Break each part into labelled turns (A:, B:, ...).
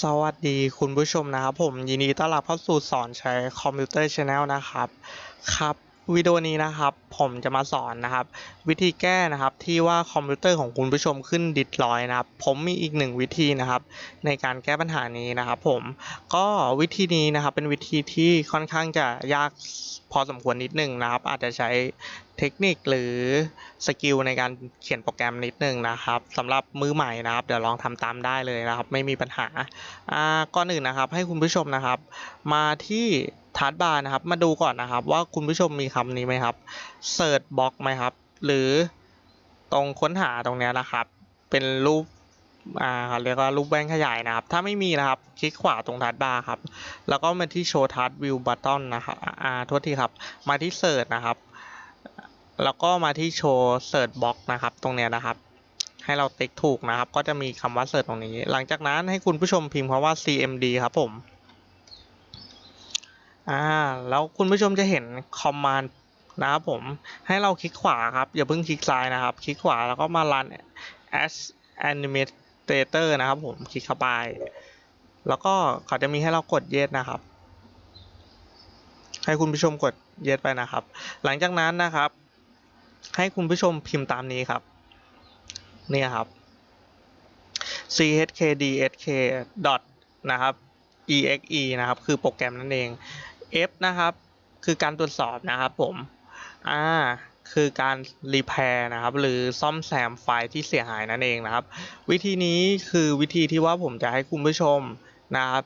A: สวัสดีคุณผู้ชมนะครับผมยินดีต้อนรับเข้าสู่สอนใช้คอมพิวเตอร์ช n แนลนะครับ ครับ วิดีโอนี้นะครับผมจะมาสอนนะครับ วิธีแก้นะครับที่ว่าคอมพิวเตอร์ของคุณผู้ชมขึ้นดิดลอยนะครับ ผมมีอีกหนึ่งวิธีนะครับ ในการแก้ปัญหานี้นะครับ ผมก็วิธีนี้นะครับเป็นวิธีที่ค่อนข้างจะยากพอสมควรนิดหนึงนะครับ อาจจะใช้เทคนิคหรือสกิลในการเขียนโปรแกรมนิดหนึงนะครับสำหรับมือใหม่นะครับ เดี๋ยวลองทำตามได้เลยนะครับ ไม่มีปัญหาอ่าก่อนอื่นนะครับ ให้คุณผู้ชมนะครับ มาที่ ทาร์ดบาร์นะครับ มาดูก่อนนะครับ ว่าคุณผู้ชมมีคำนี้ไหมครับเสิร์ชบล็อกไหมครับ หรือตรงค้นหาตรงนี้นะครับ เป็นรูปอ่าเรียกว่ารูปแว่นขยายนะครับ ถ้าไม่มีนะครับ คลิกขวาตรงทาร์ดบาร์ครับ แล้วก็มาที่โชว์ทาร์ดวิวบัตตอนนะครับอ่าโทษทีครับ มาที่เสิร์ชนะครับ แล้วก็มาที่โชว์เสิร์ชบล็อกนะครับ ตรงเนี้ยนะครับ ให้เราติ๊กถูกนะครับ ก็จะมีคำว่าเสิร์ชตรงนี้ หลังจากนั้นให้คุณผู้ชมพิมพ์คำว่า cmd ครับผม อ่าแล้วคุณผู้ชมจะเห็นคอมมานด์นะครับผมให้เราคลิกขวาครับ อย่าเพิ่งคลิกซ้ายนะครับ คลิกขวาแล้วก็มา run as animator นะครับผมคลิกเข้าไป แล้วก็เขาจะมีให้เรากด yes นะครับ ให้คุณผู้ชมกด yes ไปนะครับ หลังจากนั้นนะครับ ให้คุณผู้ชมพิมพ์ตามนี้ครับเนี่ยครับ chkdsk dot นะครับ exe นะครับ คือโปรแกรมนั่นเอง f นะครับ คือการตรวจสอบนะครับผม r คือการ repair นะครับ หรือซ่อมแซมไฟล์ที่เสียหายนั่นเองนะครับ วิธีนี้คือวิธีที่ว่าผมจะให้คุณผู้ชมนะครับ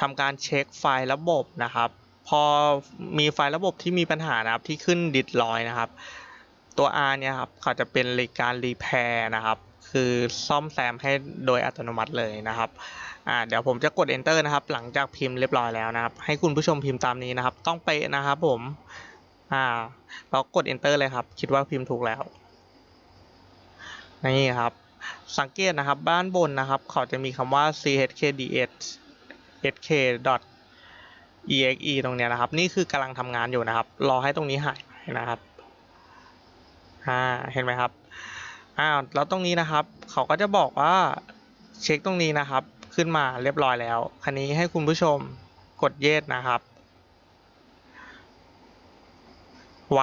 A: ทำการเช็คไฟล์ระบบนะครับ พอมีไฟล์ระบบที่มีปัญหานะครับที่ขึ้นดิดลอยนะครับ ตัว R เนี่ยครับเขาจะเป็นการรีแพร์นะครับ คือซ่อมแซมให้โดยอัตโนมัติเลยนะครับอ่าเดี๋ยวผมจะกด enter นะครับ หลังจากพิมพ์เรียบร้อยแล้วนะครับ ให้คุณผู้ชมพิมพ์ตามนี้นะครับ ต้องเป๊ะนะครับผมอ่าเรากด enter เลยครับ คิดว่าพิมพ์ถูกแล้วนี่ครับ สังเกตนะครับบ้านบนนะครับ เขาจะมีคำว่า chkds sk exe ตรงเนี้ยนะครับ นี่คือกำลังทำงานอยู่นะครับ รอให้ตรงนี้หายไปนะครับอ่าเห็นไหมครับ อ้าวแล้วตรงนี้นะครับ เขาก็จะบอกว่าเช็คตรงนี้นะครับ ขึ้นมาเรียบร้อยแล้ว คันนี้ให้คุณผู้ชมกดเยสนะครับ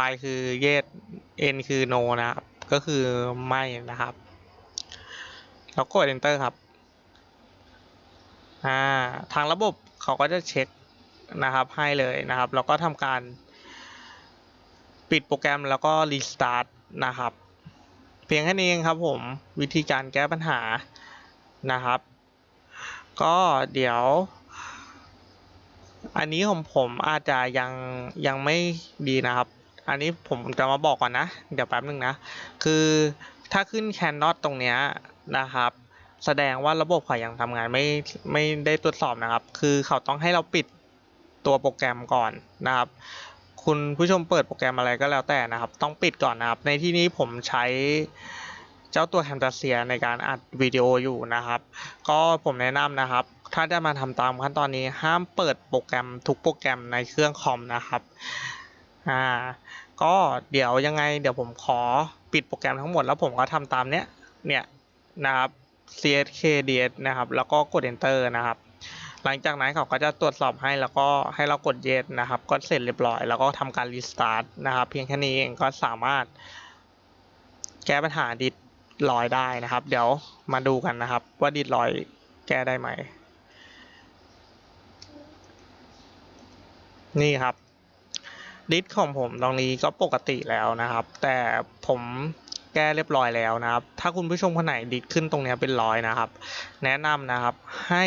A: y คือ yes n คือ no นะครับ ก็คือไม่นะครับ แล้วกด enter ครับอ่าทางระบบเขาก็จะเช็คนะครับให้เลยนะครับ แล้วก็ทำการปิดโปรแกรมแล้วก็รีสตาร์ทนะครับ เพียงแค่นี้เองครับผมวิธีการแก้ปัญหานะครับ ก็เดี๋ยว อันนี้ของผมอาจจะยังยังไม่ดีนะครับ อันนี้ผมจะมาบอกก่อนนะ เดี๋ยวแป๊บนึงนะ คือถ้าขึ้นแคนนอตตรงเนี้ยนะครับแสดงว่าระบบเขายังทำงานไม่ไม่ได้ตรวจสอบนะครับ คือเขาต้องให้เราปิดตัวโปรแกรมก่อนนะครับ คุณผู้ชมเปิดโปรแกรมอะไรก็แล้วแต่นะครับ ต้องปิดก่อนนะครับ ในที่นี้ผมใช้เจ้าตัวแ a ม t าเซียในการอัดวิดีโออยู่นะครับ ก็ผมแนะนำนะครับ ถ้าจะมาทำตามขั้นตอนนี้ห้ามเปิดโปรแกรมทุกโปรแกรมในเครื่องคอมนะครับอ่าก็เดี๋ยวยังไงเดี๋ยวผมขอปิดโปรแกรมทั้งหมดแล้วผมก็ทำตามเนี้ยเนี่ยนะครับ cskds นะครับ แล้วก็กด enter นะครับ หลังจากนั้นเขาก็จะตรวจสอบให้แล้วก็ให้เรากด yes นะครับ ก็เสร็จเรียบร้อย แล้วก็ทำการ restart นะครับ เพียงแค่นี้เองก็สามารถ แก้ปัญหาดิดลอยได้นะครับ เดี๋ยวมาดูกันนะครับ ว่าดิดลอยแก้ได้ไหม นี่ครับดิสของผมตรงนี้ก็ปกติแล้วนะครับ แต่ผม แก้เรียบร้อยแล้วนะครับ ถ้าคุณผู้ชมคนไหนดิสขึ้นตรงนี้เป็นร้อยนะครับ แนะนำนะครับให้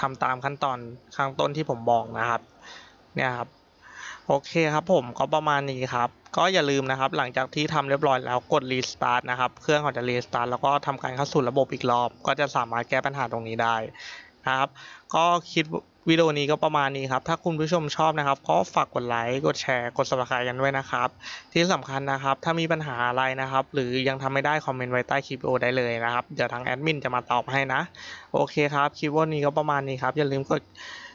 A: ทำตามขั้นตอนข้างต้นที่ผมบอกนะครับเนี่ยครับโอเคครับผมก็ประมาณนี้ครับ ก็อย่าลืมนะครับ หลังจากที่ทำเรียบร้อยแล้วกด restart นะครับ เครื่องเขาจะ restart แล้วก็ทำการเข้าสู่ระบบอีกรอบ ก็จะสามารถแก้ปัญหาตรงนี้ได้นะครับ ก็คิด วิดีโอนี้ก็ประมาณนี้ครับ ถ้าคุณผู้ชมชอบนะครับก็ฝากกดไลค์ กดแชร์ กด subscribe กันด้วยนะครับ ที่สำคัญนะครับ ถ้ามีปัญหาอะไรนะครับ หรือยังทำไม่ได้คอมเมนต์ไว้ใต้คลิปวิดีโอได้เลยนะครับ เดี๋ยวทางแอดมินจะมาตอบให้นะ โอเคครับ คลิปวันนี้ก็ประมาณนี้ครับ อย่าลืมกด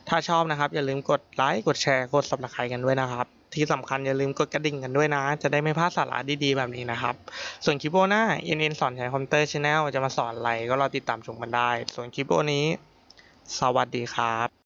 A: ถ้าชอบนะครับ อย่าลืมกดไลค์ กดแชร์ กด subscribe กันด้วยนะครับ ที่สำคัญอย่าลืมกดกระดิ่งกันด้วยนะ จะได้ไม่พลาดสาระดีๆแบบนี้นะครับ ส่วนคลิปวิดีโอหน้าเอ็นเอ็นสอนใช้คอมพิวเตอร์ชาแนลจะมาสอนอะไรก็รอติดตามชมกันได้ ส่วนคลิปวิดีโอนี้สวัสดีครับ